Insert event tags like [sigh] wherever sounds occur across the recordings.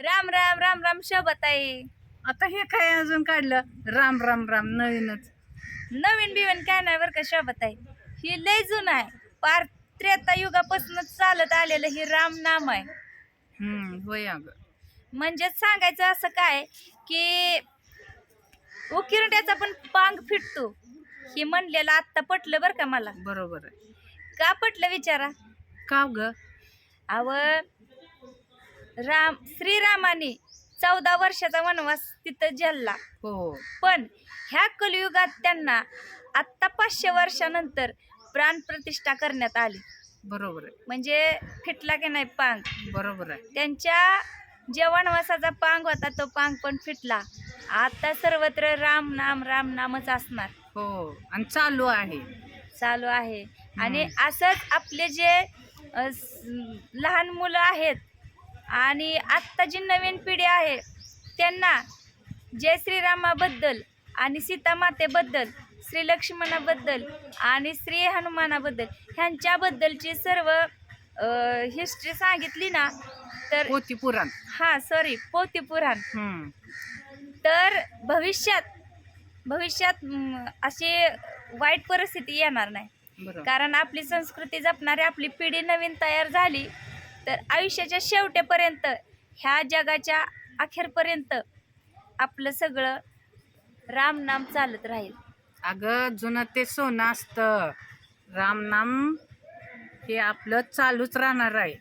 राम राम राम राम शोभताई आता हे काय अजून काढलं? राम राम राम नवीनच. नवीन बिवीन काय नाही बरं का शोभताई ही लय जुनं आहे. पार त्रेता युगापासून चालत आलेलं ही राम नाम आहे. हम्म होय अगं. म्हणजेच सांगायचं असं काय की उकिरड्याचा पण पांग फिटतो. ही म्हणलेलं आत्ता पटलं बरं का मला? बरोबर आहे. का पटलं विचारा? का ग? अव राम श्रीरामाने चौदा वर्षाचा वनवास तिथं झेलला. हो. पण ह्या कलियुगात त्यांना आत्ता पाचशे वर्षानंतर प्राणप्रतिष्ठा करण्यात आली. बरोबर आहे. म्हणजे फिटला की नाही पांग? बरोबर आहे. त्यांच्या जे वनवासाचा पांग होता तो पांग पण फिटला. आता सर्वत्र राम नाम राम नामच असणार. हो. आणि चालू आहे. चालू आहे. आणि. असंच आपले जे अ, स- लहान मुलं आहेत आणि आत्ता जी नवीन पिढी आहे त्यांना जय श्रीरामाबद्दल आणि सीतामातेबद्दल श्री लक्ष्मणाबद्दल आणि श्री हनुमानाबद्दल ह्यांच्याबद्दलची सर्व हिस्ट्री सांगितली ना तर पोती पुराण. हां सॉरी पोती पुराण. तर भविष्यात भविष्यात अशी वाईट परिस्थिती येणार नाही. कारण आपली संस्कृती जपणारी आपली पिढी नवीन तयार झाली तर आयुष्याच्या शेवटेपर्यंत ह्या जगाच्या अखेरपर्यंत आपलं सगळं राम नाम चालत राहील. अगं जुनं ते सोनं असतं. रामनाम हे आपलं चालूच राहणार आहे.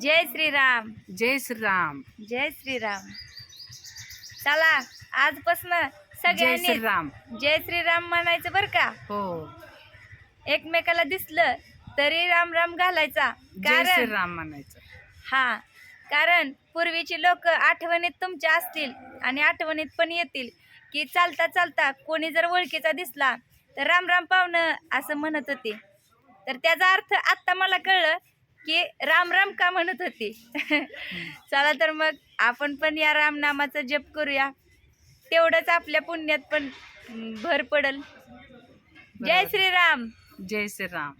जय श्रीराम. जय श्रीराम. जय श्रीराम. चला आजपासून जय सगळ्यांनी श्रीराम. जय श्रीराम म्हणायचं बरं का? हो. एकमेकाला दिसलं तरी राम राम घालायचा. कारण श्रीराम म्हणायचं. हा कारण पूर्वीची लोक आठवणीत तुमच्या असतील आणि आठवणीत पण येतील की चालता चालता कोणी जर ओळखीचा दिसला तर राम राम पाहुणं असं म्हणत होते. तर त्याचा अर्थ आत्ता मला कळलं की राम राम का म्हणत होती. [laughs] चला तर मग आपण पण या रामनामाचा जप करूया. तेवढंच आपल्या पुण्यात पण भर पडल. जय. श्रीराम. जय श्रीराम.